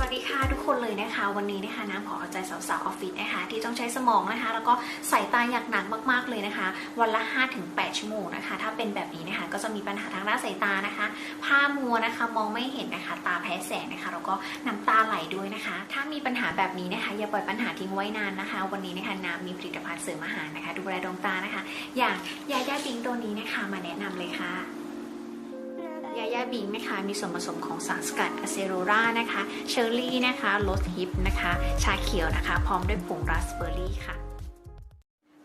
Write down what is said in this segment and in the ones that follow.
วัสดีค่ะทุกคนเลยนะคะ วันนี้นะคะน้ำขอเอาใจสาวๆออฟฟิศนะคะ ที่ต้องใช้สมองนะคะ แล้วก็สายตาอย่างหนักมากๆเลยนะคะ วันละ 5-8 ชั่วโมงนะคะ ถ้าเป็นแบบนี้นะคะก็จะมีปัญหาทางด้านสายตานะคะผ้ามัวนะคะมองไม่เห็นนะคะ ตาแพ้แสงนะคะ แล้วก็น้ำตาไหลด้วยนะคะ ถ้ามีปัญหาแบบนี้นะคะ อย่าปล่อยปัญหาทิ้งไว้นานนะคะ วันนี้นะคะน้ำมีผลิตภัณฑ์เสริมอาหารนะคะ ดูแลดวงตานะคะ อย่างยาย่าบิงตัวนี้นะคะ มาแนะนำเลยค่ะ ยาย่าบิงนะคะมีส่วนผสมของสารสกัดอะเซโรรานะคะเชอร์รี่นะคะโรสฮิปนะคะ ชาเขียวนะคะ พร้อมด้วยผงราสเบอร์รี่ค่ะ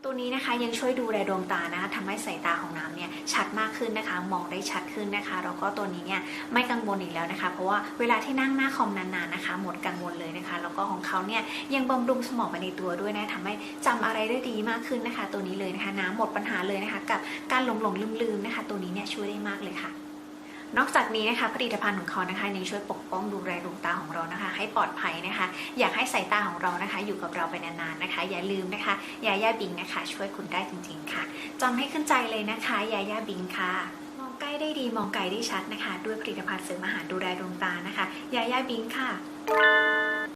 ตัวนี้นะคะยังช่วยดูแลดวงตานะคะทำให้สายตาของน้ำเนี่ยชัดมากขึ้นนะคะ มองได้ชัดขึ้นนะคะแล้วก็ตัวนี้เนี่ยไม่กังวลอีกแล้วนะคะ เพราะว่าเวลาที่นั่งหน้าคอมนานๆนะคะ หมดกังวลเลยนะคะ แล้วก็ของเขาเนี่ยยังบำรุงสมองไปในตัวด้วยนะทำให้จำอะไรได้ดีมากขึ้นนะคะ ตัวนี้เลยนะคะ น้ำหมดปัญหาเลยนะคะ กับการหลงหลงลืมลืมๆนะคะ ตัวนี้เนี่ยช่วยได้มากเลยค่ะ นอกจากนี้นะคะผลิตภัณฑ์ของเขานะคะยังช่วยปกป้องดูแลดวงตาของเรานะคะ ให้ปลอดภัยนะคะ อยากให้สายตาของเรานะคะ อยู่กับเราไปนานๆนะคะ อย่าลืมนะคะยาย่าบิงนะคะ ช่วยคุณได้จริงๆค่ะจำให้ขึ้นใจเลยนะคะยาย่าบิงค่ะมองใกล้ได้ดีมองไกลได้ชัดนะคะ ด้วยผลิตภัณฑ์เสริมอาหารดูแลดวงตานะคะยาย่าบิงค่ะ